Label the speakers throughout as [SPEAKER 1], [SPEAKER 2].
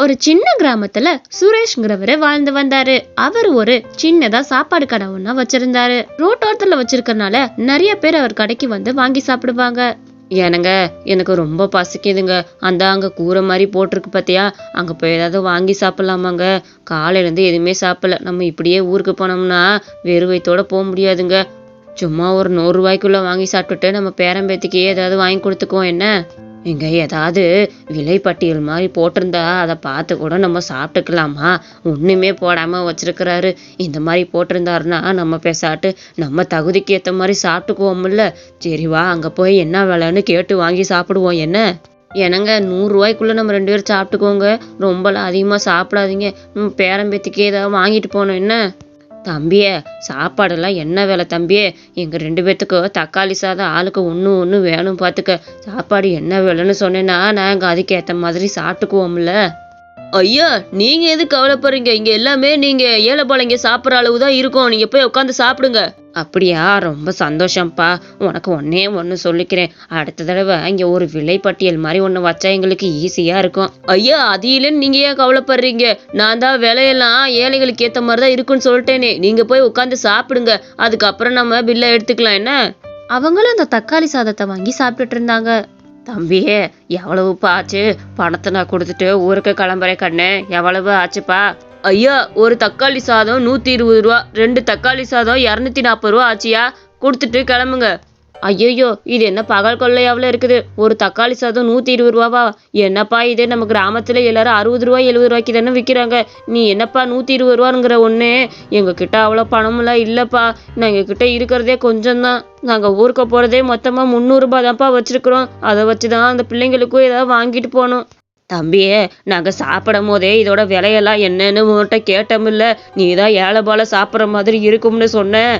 [SPEAKER 1] ஒரு சின்ன கிராமத்துல சுரேஷ்ங்கிறவரு வாழ்ந்து வந்தாரு. அவர் ஒரு சின்னதா சாப்பாடு கடை ஒன்னா வச்சிருந்தாரு. ரோட்டோரத்துல வச்சிருக்கனால நிறைய பேர் அவர் கடைக்கு வந்து வாங்கி சாப்பிடுவாங்க. ஏனுங்க எனக்கு ரொம்ப பசிக்குதுங்க. அந்த அங்க கூரை மாதிரி போட்டிருக்கு பார்த்தியா அங்க போய் ஏதாவது வாங்கி சாப்பிடலாமாங்க? காலையில இருந்து எதுவுமே சாப்பிடல. நம்ம இப்படியே ஊருக்கு போனோம்னா வெறுவைத்தோட போக முடியாதுங்க. சும்மா ஒரு நூறு ரூபாய்க்குள்ள வாங்கி சாப்பிட்டுட்டு நம்ம பேரம்பேத்திக்கு ஏதாவது வாங்கி கொடுத்துக்குவோம் என்ன? இங்கே ஏதாவது விலைப்பட்டியல் மாதிரி போட்டிருந்தா அதை பார்த்து கூட நம்ம சாப்பிட்டுக்கலாமா? ஒன்றுமே போடாமல் வச்சிருக்கிறாரு. இந்த மாதிரி போட்டிருந்தாருன்னா நம்ம பேசாட்டு நம்ம தகுதிக்கு ஏற்ற மாதிரி சாப்பிட்டுக்குவோம்ல. சரி வா அங்கே போய் என்ன விலைன்னு கேட்டு வாங்கி சாப்பிடுவோம். என்ன? ஏனங்க நூறுரூவாய்க்குள்ளே நம்ம ரெண்டு பேரும் சாப்பிட்டுக்கோங்க. ரொம்பலாம் அதிகமாக சாப்பிடாதீங்க. பேரம்பேத்திக்கே பேரம்பேத்திக்கு ஏதாவது வாங்கிட்டு போனோம் என்ன? தம்பியே சாப்பாடெல்லாம் என்ன வேலை தம்பியே? எங்கள் ரெண்டு பேர்த்துக்கு தக்காளி சாதம் ஆளுக்கு ஒன்று ஒன்று வேணும் பார்த்துக்க சாப்பாடு என்ன வேலைன்னு சொன்னேன்னா நாங்கள் அதுக்கேற்ற மாதிரி சாப்பிட்டுக்குவோம்ல. ஐயா நீங்கள் எது கவலைப்படுறீங்க? இங்கே எல்லாமே நீங்கள் ஏழை பழங்க சாப்பிட்ற அளவு தான் இருக்கும். நீங்கள் போய் உட்காந்து சாப்பிடுங்க. அப்படியா? ரொம்ப சந்தோஷம்ப்பா உனக்கு ஒன்னே ஒன்று சொல்லிக்கிறேன். அடுத்த தடவை இங்க ஒரு விலைப்பட்டியல் மாதிரி ஒன்று வச்சா எங்களுக்கு ஈஸியா இருக்கும். ஐயா அது இல்லைன்னு நீங்க ஏன் கவலைப்படுறீங்க? நான் தான் விலையெல்லாம் ஏழைகளுக்கு ஏத்த மாதிரி தான் இருக்குன்னு சொல்லிட்டேனே. நீங்க போய் உட்காந்து சாப்பிடுங்க. அதுக்கப்புறம் நம்ம பில்லை எடுத்துக்கலாம் என்ன? அவங்களும் அந்த தக்காளி சாதத்தை வாங்கி சாப்பிட்டுட்டு இருந்தாங்க. தம்பியே எவ்வளவுப்பா ஆச்சு பணத்தை நான் கொடுத்துட்டு ஊருக்கு கிளம்புறேன் கண்ணு. எவ்வளவு ஆச்சுப்பா? ஐயா ஒரு தக்காளி சாதம் நூத்தி இருபது ரூபா ரெண்டு தக்காளி சாதம் இரநூத்தி நாற்பது ரூபா ஆச்சியா? கொடுத்துட்டு கிளம்புங்க. ஐயோ இது என்ன பகல் கொள்ளையாவில் இருக்குது? ஒரு தக்காளி சாதம் நூற்றி இருபது ரூபாவா? என்னப்பா இதே? நம்ம கிராமத்தில் எல்லாரும் அறுபது ரூபா எழுபது ரூபாய்க்கு தானே விற்கிறாங்க நீ என்னப்பா நூற்றி இருபது ரூபாங்கிற ஒன்று எங்ககிட்ட அவ்வளோ பணமெல்லாம் இல்லைப்பா. நாங்கள் எங்ககிட்ட இருக்கிறதே கொஞ்சம் தான் நாங்கள் ஊருக்கு போகிறதே மொத்தமாக முந்நூறுரூபா தான்ப்பா வச்சுருக்குறோம். அதை வச்சு தான் அந்த பிள்ளைங்களுக்கும் ஏதாவது வாங்கிட்டு போகணும். தம்பியே நாங்கள் சாப்பிடும் போதே இதோட விலையெல்லாம் என்னன்னு உன்கிட்ட கேட்டோமில்ல. நீ தான் ஏழை பால சாப்பிட்ற மாதிரி இருக்கும்னு சொன்னேன்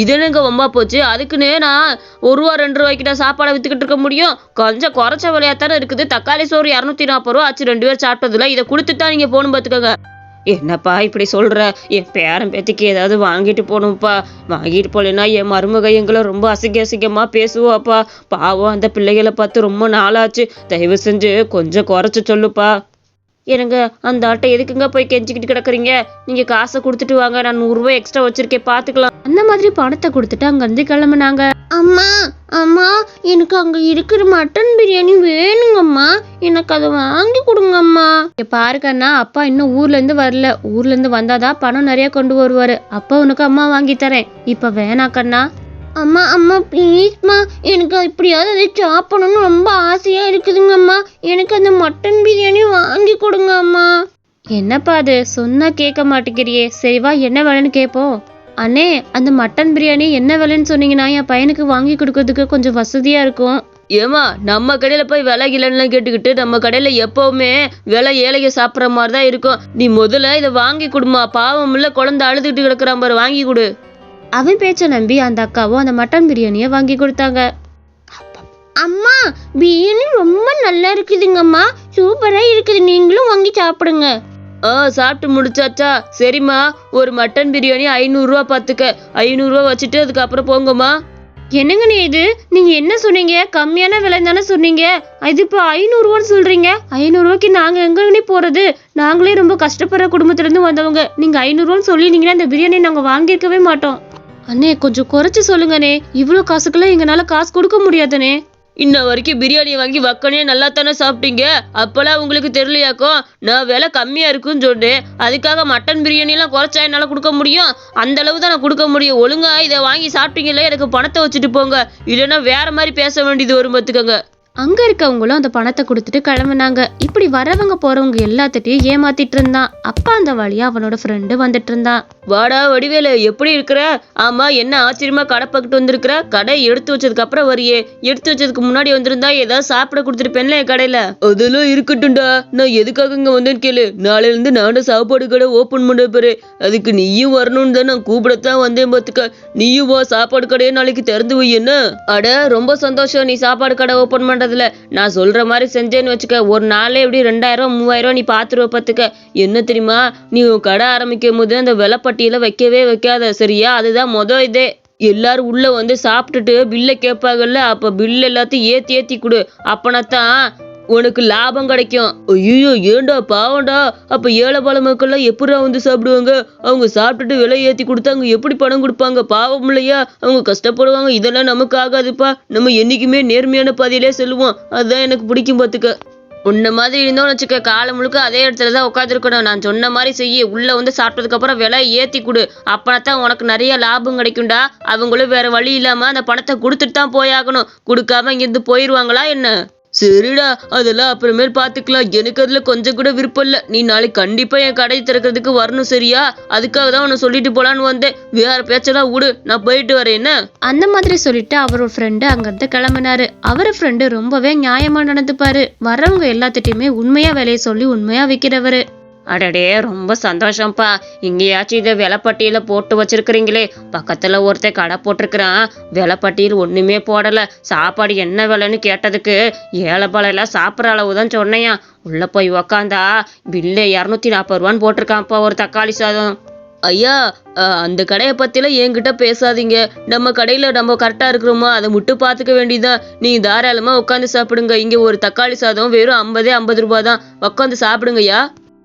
[SPEAKER 1] இது எனக்கு ரொம்ப போச்சு? அதுக்குன்னு நான் ஒரு ரூபா ரெண்டு ரூபாய்க்கு சாப்பாடை வித்துக்கிட்டு இருக்க முடியும்? கொஞ்சம் குறைச்ச விலையாத்தானே இருக்குது. தக்காளி சோறு இரநூத்தி நாற்பது ரூபா ஆச்சு. ரெண்டு பேர் சாப்பிட்டதுல இதை கொடுத்துட்டு தான் நீங்கள் போகணும் பார்த்துக்கோங்க. என்னப்பா இப்படி சொல்ற? என் பேரன் பேத்திக்கு ஏதாவது வாங்கிட்டு போகணும்ப்பா. வாங்கிட்டு போகலன்னா என் மருமக எங்களை ரொம்ப அசிங்க அசிங்கமாக பேசுவாப்பா. பாவம் அந்த பிள்ளைகளை பார்த்து ரொம்ப நாளாச்சு. தயவு செஞ்சு கொஞ்சம் குறைச்சு சொல்லுப்பா. எனக்கு அந்த ஆட்டை எதுக்குங்க போய் கெஞ்சிக்கிட்டு கிடக்குறீங்க? நீங்க காசை கொடுத்துட்டு வாங்க. நான் நூறுரூவா எக்ஸ்ட்ரா வச்சிருக்கேன். பாத்துக்கலாம் அந்த மாதிரி பணத்தை கொடுத்துட்டு அங்கேருந்து கிளம்புனாங்க.
[SPEAKER 2] அம்மா அம்மா எனக்கு அங்க இருக்கிற மட்டன் பிரியாணி வேணுங்கம்மா. எனக்கு அதை வாங்கி கொடுங்கம்மா.
[SPEAKER 1] இங்க பாருக்கண்ணா அப்பா இன்னும் ஊர்ல இருந்து வரல. ஊர்ல இருந்து வந்தாதான் பணம் நிறைய கொண்டு வருவாரு. அப்பா உனக்கு அம்மா வாங்கி தரேன். இப்ப வேணா கண்ணா.
[SPEAKER 2] அம்மா அம்மா ப்ளீஸ்மா எனக்கு இப்படியாவது அதை சாப்பிடணும்னு ரொம்ப ஆசையா இருக்குதுங்கம்மா. எனக்கு அந்த மட்டன் பிரியாணி வாங்கி கொடுங்க அம்மா
[SPEAKER 1] என்னப்பா அது? சொன்னா கேட்க மாட்டேங்கிறியே. சரிவா என்ன வேணும்னு கேட்போம் அண்ணே அந்த மட்டன் பிரியாணி என்ன விலைன்னு சொன்னீங்கன்னா என் பையனுக்கு வாங்கி கொடுக்கறதுக்கு கொஞ்சம் வசதியா இருக்கும். ஏமா நம்ம கடையில போய் விலை இல்லைன்னு கேட்டுக்கிட்டு நம்ம கடையில எப்பவுமே விலை ஏழைக சாப்பிட்ற மாதிரி தான் இருக்கும். நீ முதல்ல இதை வாங்கி கொடுமா பாவம் இல்ல குழந்தை அழுதுகிட்டு கிடக்குறான் பாரு வாங்கி கொடு. அவன் பேச்ச நம்பி அந்த அக்காவும் அந்த மட்டன் பிரியாணியை வாங்கி கொடுத்தாங்க.
[SPEAKER 2] அம்மா பிரியாணி ரொம்ப நல்லா இருக்குதுங்கம்மா. சூப்பரா இருக்குது. நீங்களும் வாங்கி சாப்பிடுங்க.
[SPEAKER 1] ஆ சாப்பிட்டு முடிச்சாச்சா? சரிம்மா ஒரு மட்டன் பிரியாணி ஐநூறுரூவா பார்த்துக்க. ஐநூறுரூவா வச்சுட்டு அதுக்கப்புறம் போங்கம்மா. என்னங்கண்ணே இது? நீங்க என்ன சொன்னீங்க? கம்மியான விலை தானே சொன்னீங்க. இது இப்போ ஐநூறுரூவான்னு சொல்றீங்க. ஐநூறுரூவாய்க்கு நாங்க எங்கன்னே போறது? நாங்களே ரொம்ப கஷ்டப்படுற குடும்பத்துலேருந்து வந்தவங்க. நீங்க ஐநூறுரூவான்னு சொல்லியிருந்தீங்கன்னா இந்த பிரியாணி நாங்க வாங்கியிருக்கவே மாட்டோம். அண்ணே கொஞ்சம் குறைச்சி சொல்லுங்கண்ணே. இவ்வளோ காசுக்கெல்லாம் எங்களால் காசு கொடுக்க முடியாதுண்ணே. இன்ன வரைக்கும் பிரியாணி வாங்கி வக்கனே நல்லா தானே சாப்பிட்டீங்க? அப்பெல்லாம் உங்களுக்கு தெரியலையாக்கும் நான் விலை கம்மியா இருக்குன்னு சொன்னேன். அதுக்காக மட்டன் பிரியாணி எல்லாம் குறைச்சா என்னால கொடுக்க முடியும்? அந்த அளவு தான் நான் கொடுக்க முடியும். ஒழுங்கா இதை வாங்கி சாப்பிட்டீங்களே எனக்கு பணத்தை வச்சுட்டு போங்க. இல்லைன்னா வேற மாதிரி பேச வேண்டியது வரும் பார்த்துக்கோங்க. அங்கே இருக்கவங்களும் அந்த பணத்தை கொடுத்துட்டு கிளம்புனாங்க. இப்படி வரவங்க போறவங்க எல்லாத்திட்டையும் ஏமாத்திட்டு இருந்தான். அப்பா அந்த வழியா அவனோட ஃப்ரெண்டு வந்துட்டு இருந்தான். வாடா வடிவேலு எப்படி இருக்கிற? ஆமா என்ன ஆச்சரியமா கடை பக்கிட்டு வந்திருக்கிற? கடை எடுத்து வச்சதுக்கு அப்புறம் வரியே. எடுத்து வச்சதுக்கு முன்னாடி வந்திருந்தா ஏதாவது சாப்பிட கொடுத்துருப்பேன்ல என் கடையில. அதெல்லாம் இருக்கட்டும்டா. நான் எதுக்காக இங்க வந்தேன்னு கேளு. நாளையில இருந்து நானும் சாப்பாடு கடை ஓபன் பண்ண பேரு அதுக்கு நீயும் வரணும்னு தான் நான் கூப்பிடத்தான் வந்தேன் பாத்துக்க நீயும் வா சாப்பாடு கடையை நாளைக்கு திறந்து வை என்ன? அட ரொம்ப சந்தோஷம். நீ சாப்பாடு கடை ஓபன் பண்றதுல நான் சொல்ற மாதிரி செஞ்சேன்னு வச்சுக்க ஒரு நாளே எப்படி ரெண்டாயிரம் மூவாயிரம் நீ பாத்துருவ பாத்துக்க. என்ன தெரியுமா? நீ கடை ஆரம்பிக்கும் போது அந்த விலைப்பட்டியல வைக்கவே வைக்காத சரியா? அதுதான் மொதல் இதே. எல்லாரும் உள்ள வந்து சாப்பிட்டுட்டு பில்லை கேட்பாங்கல்ல அப்ப பில் எல்லாத்தையும் ஏத்தி ஏத்தி கொடு. அப்பனாத்தான் உனக்கு லாபம் கிடைக்கும். ஐயோ ஏண்டா பாவம்டா? அப்ப ஏழை பால மக்கள்லாம் எப்படிடா வந்து சாப்பிடுவாங்க? அவங்க சாப்பிட்டுட்டு விலை ஏத்தி கொடுத்தா அவங்க எப்படி பணம் கொடுப்பாங்க? பாவம் இல்லையா? அவங்க கஷ்டப்படுவாங்க. இதெல்லாம் நமக்கு ஆகாதுப்பா. நம்ம என்னைக்குமே நேர்மையான பாதையிலே செல்லுவோம். அதுதான் எனக்கு பிடிக்கும் பாத்துக்க உன்ன மாதிரி இருந்தோம்னு வச்சுக்க காலம் முழுக்க அதே இடத்துல தான் உட்காந்துருக்கணும் நான் சொன்ன மாதிரி செய்ய உள்ள வந்து சாப்பிட்டதுக்கு அப்புறம் விலை ஏத்தி கொடு. அப்பதான் உனக்கு நிறைய லாபம் கிடைக்கும்டா. அவங்களும் வேற வழி இல்லாம அந்த பணத்தை கொடுத்துட்டு தான் போயாகணும். கொடுக்காம இங்கிருந்து போயிருவாங்களா என்ன? சரிடா அதெல்லாம் அப்புறமேல் பார்த்துக்கலாம். எனக்கு அதில் கொஞ்சம் கூட விருப்பம் இல்லை. நீ நாளைக்கு கண்டிப்பாக என் கடை திறக்கிறதுக்கு வரணும் சரியா? அதுக்காக தான் உன்னை சொல்லிட்டு போலான்னு வந்தேன். வேற பேச்செல்லாம் விடு. நான் போயிட்டு வரேன் என்ன? அந்த மாதிரி சொல்லிட்டு அவரோட ஃப்ரெண்டு அங்கேருந்து கிளம்பினாரு. அவர் ஃப்ரெண்டு ரொம்பவே நியாயமாக நடந்துப்பாரு. வரவங்க எல்லாத்திட்டையுமே உண்மையாக விலைய சொல்லி உண்மையாக விற்கிறவர் அடடே ரொம்ப சந்தோஷம்ப்பா இங்கேயாச்சும் இதை விலைப்பட்டியல போட்டு வச்சிருக்கிறீங்களே. பக்கத்துல ஒருத்தன் கடை போட்டிருக்கிறான். விலைப்பட்டியில் ஒண்ணுமே போடல. சாப்பாடு என்ன விலைன்னு கேட்டதுக்கு ஏழைப்பாளையெல்லாம் சாப்பிட்ற அளவு தான் சொன்னையா உள்ள போய் உக்காந்தா பில்லு இரநூத்தி நாற்பது ரூபான்னு போட்டிருக்கான்ப்பா ஒரு தக்காளி சாதம். ஐயா அந்த கடையை பற்றிலாம் என்கிட்ட பேசாதீங்க. நம்ம கடையில் நம்ம கரெக்டாக இருக்கிறோமா? அதை முட்டு பார்த்துக்க வேண்டியதுதான். நீ தாராளமாக உட்காந்து சாப்பிடுங்க. இங்கே ஒரு தக்காளி சாதம் வெறும் ஐம்பதே ஐம்பது ரூபா தான் உட்காந்து சாப்பிடுங்கய்யா.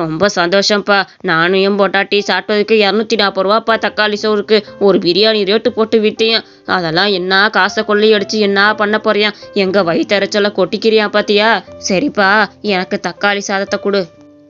[SPEAKER 1] ரொம்ப சந்தோஷம்ப்பா நானும் என் பொட்டாட்டி சாப்பிட்டதுக்கு இரநூத்தி நாற்பது ரூபாப்பா தக்காளி சோறுக்கு. ஒரு பிரியாணி ரேட்டு போட்டு விட்டேன் அதெல்லாம் என்ன காசை கொள்ளையடிச்சு என்ன பண்ண போறியான் எங்க வயிற்றுச்சலை கொட்டிக்கிறியான் பாத்தியா? சரிப்பா எனக்கு தக்காளி சாதத்தை கொடு.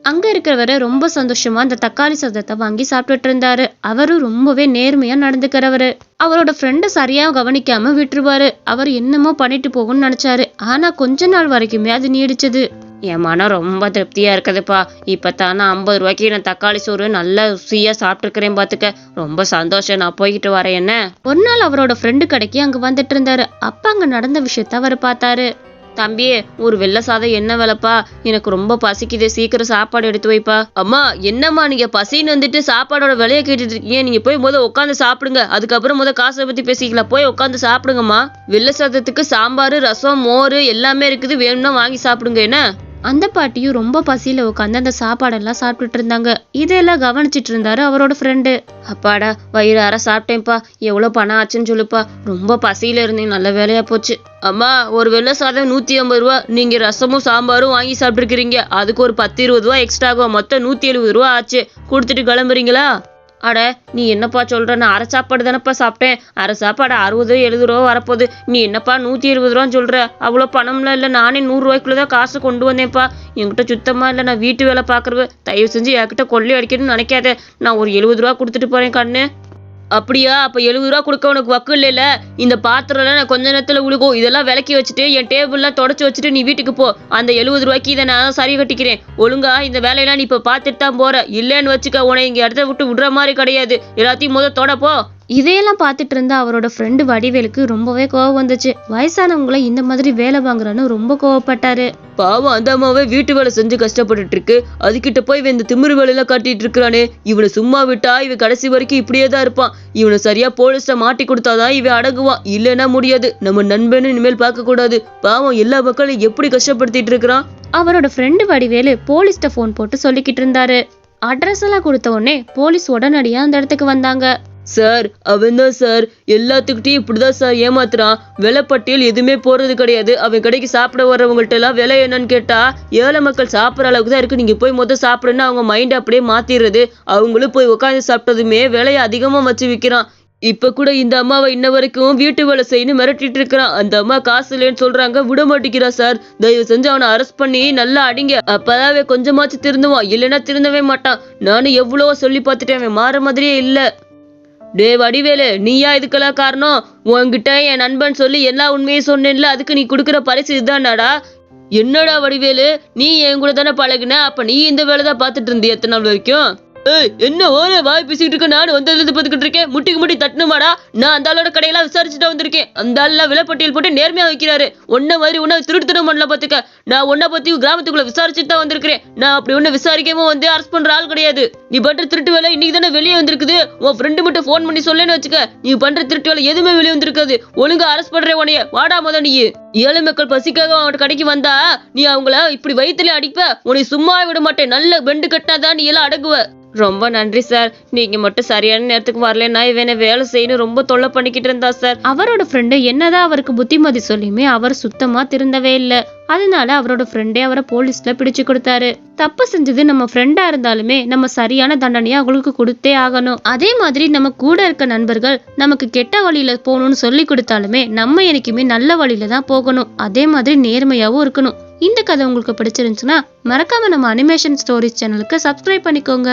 [SPEAKER 1] அங்க இருக்கிறவரு ரொம்ப சந்தோஷமா அந்த தக்காளி சாதத்தை வாங்கி சாப்பிட்டுட்டு இருந்தாரு. அவரும் ரொம்பவே நேர்மையா நடந்துக்கிறவரு. அவரோட ஃப்ரெண்டை சரியா கவனிக்காம விட்டுருவாரு. அவர் என்னமோ பண்ணிட்டு போகும்னு நினைச்சாரு. ஆனா கொஞ்ச நாள் வரைக்குமே அது நீடிச்சது. என் மனம் ரொம்ப திருப்தியாக இருக்குதுப்பா. இப்போ தானே ஐம்பது ரூபாய்க்கு நான் தக்காளி சோறு நல்லா ருசியாக சாப்பிட்டுருக்கிறேன் பார்த்துக்க ரொம்ப சந்தோஷம். நான் போய்கிட்டு வரேன் என்ன? ஒரு நாள் அவரோட ஃப்ரெண்டு கடைக்கு அங்கே வந்துட்டு இருந்தாரு. அப்போ அங்கே நடந்த விஷயத்த அவர் பார்த்தாரு. தம்பி ஒரு வெள்ளை சாதம் என்ன விலைப்பா? எனக்கு ரொம்ப பசிக்குது. சீக்கிரம் சாப்பாடு எடுத்து வைப்பா. அம்மா என்னம்மா நீங்க பசின்னு வந்துட்டு சாப்பாடோட விலையை கேட்டுட்டு இருக்கீங்க? நீங்க போய் முத உட்காந்து சாப்பிடுங்க. அதுக்கப்புறம் முத காசை பத்தி பேசிக்கலாம். போய் உட்காந்து சாப்பிடுங்கம்மா. வெள்ளை சாதத்துக்கு சாம்பார் ரசம் மோர் எல்லாமே இருக்குது. வேணும்னா வாங்கி சாப்பிடுங்க என்ன? அந்த பாட்டியும் ரொம்ப பசியில உட்காந்து அந்த சாப்பாடெல்லாம் சாப்பிட்டுட்டு இருந்தாங்க. இதெல்லாம் கவனிச்சிட்டு இருந்தாரு அவரோட ஃப்ரெண்டு அப்பாடா வயிறார சாப்பிட்டேன்ப்பா. எவ்வளவு பணம் ஆச்சுன்னு சொல்லுப்பா. ரொம்ப பசியில இருந்தேன். நல்ல வேலையா போச்சு. அம்மா ஒரு வெள்ளை சாதம் நூத்தி ஐம்பது ரூபா. நீங்க ரசமும் சாம்பாரும் வாங்கி சாப்பிட்டுருக்கீங்க அதுக்கு ஒரு பத்து இருபது ரூபா எக்ஸ்ட்ரா ஆகும். மொத்தம் நூத்தி எழுபது ரூபா ஆச்சு. கொடுத்துட்டு கிளம்புறீங்களா? அட நீ என்னப்பா சொல்ற நான் அரை சாப்பாடு தானப்பா சாப்பிட்டேன். அரை சாப்பாடு அறுபது எழுபது ரூபா வரப்போகுது. நீ என்னப்பா நூற்றி இருபது ரூபான்னு சொல்ற? அவ்வளோ பணம்லாம் இல்லை நானே நூறுரூவாய்க்குள்ளே தான் காசு கொண்டு வந்தேன்ப்பா. என்கிட்ட சுத்தமாக இல்லை நான் வீட்டு வேலை பார்க்குறவ தயவு செஞ்சு என்கிட்ட கொள்ளை அடிக்கணும்னு நினைக்காத. நான் ஒரு எழுபது ரூபா கொடுத்துட்டு போறேன் கண்ணு. அப்படியா? அப்ப எழுபது ரூபா கொடுக்க உனக்கு வக்கு இல்லைல்ல இந்த பாத்திரம்லாம் நான் கொஞ்ச நேரத்துல உழுகும் இதெல்லாம் விளக்கி வச்சுட்டு என் டேபிள்லாம் தொடச்சு வச்சுட்டு நீ வீட்டுக்கு போ. அந்த எழுபது ரூபாய்க்கு இதை நான் சரி கட்டிக்கிறேன். ஒழுங்கா இந்த வேலையெல்லாம் நீ இப்ப பார்த்துட்டு தான் போற. இல்லைன்னு வச்சுக்க உன்னை இங்க இடத்த விட்டு விடுற மாதிரி கிடையாது. எல்லாத்தையும் முத தொடப்போ இதையெல்லாம் பார்த்துட்டு இருந்த அவரோட ஃப்ரெண்டு வடிவேலுக்கு ரொம்பவே கோவம் வந்துச்சு. வயசானவங்கள இந்த மாதிரி வேலை வாங்குறான்னு ரொம்ப கோவப்பட்டாரு. பாவம் அந்த அம்மாவே வீட்டு வேலை செஞ்சு கஷ்டப்பட்டுட்டு இருக்கு. அதுகிட்ட போய் இவன் இந்த திமிரு வேலையெல்லாம் காட்டிட்டு இருக்கிறானே. இவனை சும்மா விட்டா இவன் கடைசி வரைக்கும் இப்படியே தான் இருப்பான். இவனை சரியா போலீஸ்ல மாட்டி கொடுத்தாதான் இவன் அடங்குவான். இல்லைன்னா முடியாது. நம்ம நண்பன்னு இனிமேல் பார்க்க கூடாது. பாவம் எல்லா மக்களையும் எப்படி கஷ்டப்படுத்திட்டு இருக்கிறான்? அவரோட ஃப்ரெண்டு வடிவேலு போலீஸ்ட்ட ஃபோன் போட்டு சொல்லிக்கிட்டு இருந்தாரு. அட்ரஸ் எல்லாம் கொடுத்த உடனே போலீஸ் உடனடியா அந்த இடத்துக்கு வந்தாங்க. சார் அவன் தான் சார். எல்லாத்துக்கிட்டையும் இப்படிதான் சார் ஏமாத்துறான் விலைப்பட்டியல் எதுவுமே போறது கிடையாது. அவன் கடைக்கு சாப்பிட வர்றவங்கள்ட்ட எல்லாம் விலை என்னன்னு கேட்டா ஏழை மக்கள் சாப்பிட்ற அளவுக்கு தான் இருக்கு. நீங்க போய் மொத்தம் சாப்பிடுன்னு அவங்க மைண்ட் அப்படியே மாத்திடுறது. அவங்களும் போய் உட்காந்து சாப்பிட்டதுமே விலையை அதிகமா வச்சு விற்கிறான் இப்ப கூட இந்த அம்மாவை இன்ன வரைக்கும் வீட்டு வேலை செய்யணும் மிரட்டிட்டு இருக்கிறான். அந்த அம்மா காசு இல்லைன்னு சொல்றாங்க விட மாட்டேங்கிறா சார். தயவு செஞ்சு அவனை அரெஸ்ட் பண்ணி நல்லா அடிங்க. அப்பதாவே அவன் கொஞ்சமாச்சும் திருந்துவான். இல்லைன்னா திருந்தவே மாட்டான். நானும் எவ்வளவோ சொல்லி பார்த்துட்டேன். அவன் மாற மாதிரியே இல்லை. டே வடிவேலு நீயா இதுக்கெல்லாம் காரணம்? உன்கிட்ட என் நண்பன் சொல்லி எல்லா உண்மையும் சொன்னேன்ல அதுக்கு நீ கொடுக்குற பரிசு இதுதான்டாடா என்னடா வடிவேலு நீ என் கூட தானே பழகுன அப்ப நீ இந்த வேலை தான் பார்த்துட்டு இருந்திய எத்தனை நாள் வரைக்கும்? ஏய் என்ன ஓரே வாய் பேசிட்டு இருக்க? நானும் வந்ததுல இருந்து பார்த்துக்கிட்டு இருக்கேன். முட்டிக்கு முட்டி தட்டணுமாடா நான் அந்த ஆளோட கடையெல்லாம் விசாரிச்சுட்டு வந்திருக்கேன். அந்த ஆள்லாம் விலைப்பட்டியல் போட்டு நேர்மையா வைக்கிறாரு. ஒன்ன மாதிரி ஒன்ன திருட்டுத்தனம் பண்ணல பாத்துக்க நான் ஒன்ன பத்தி கிராமத்துக்குள்ள விசாரிச்சுட்டு தான் வந்திருக்கிறேன். நான் அப்படி ஒண்ணு விசாரிக்கவும் வந்து அரெஸ்ட் பண்ற ஆள் கிடையாது. நீ பண்ற திருட்டு வேலை இன்னைக்கு தானே வெளியே வந்திருக்குது. உன் ஃப்ரெண்டு மட்டும் ஃபோன் பண்ணி சொல்லேன்னு வச்சுக்க. நீ பண்ற திருட்டு வேலை எதுவுமே வெளியே வந்திருக்காது. ஒழுங்கா அரெஸ்ட் பண்ற உனைய வாடா முத நீ. ஏழை மக்கள் பசிக்காக அவன் கடைக்கு வந்தா நீ அவங்கள இப்படி வயிற்றுல அடிப்ப. உன்னை சும்மா விட மாட்டேன். நல்ல பெண்டு கட்டினாதான் நீ எல்லாம் அடங்குவ. ரொம்ப நன்றி சார் நீங்க மட்டும் சரியான நேரத்துக்கு வரலன்னா இவனை வேலை செய்யணும் ரொம்ப தொல்லை பண்ணிக்கிட்டு இருந்தா சார் அவரோட ஃப்ரெண்டு என்னதான் அவருக்கு புத்திமதி சொல்லியுமே அவர் சுத்தமா திருந்தவே இல்ல. அதனால அவரோட ஃப்ரெண்டே அவரை போலீஸ்ல பிடிச்சு கொடுத்தாரு. தப்பு செஞ்சது நம்ம ஃப்ரெண்டா இருந்தாலுமே நம்ம சரியான தண்டனையை அவங்களுக்கு கொடுத்தே ஆகணும். அதே மாதிரி நம்ம கூட இருக்க நண்பர்கள் நமக்கு கெட்ட வழியில போகணும்னு சொல்லி கொடுத்தாலுமே நம்ம எனக்குமே நல்ல வழியில தான் போகணும். அதே மாதிரி நேர்மையாவும் இருக்கணும். இந்த கதை உங்களுக்கு பிடிச்சிருந்துச்சுன்னா மறக்காம நம்ம அனிமேஷன் ஸ்டோரிஸ் சேனலுக்கு சப்ஸ்கிரைப் பண்ணிக்கோங்க.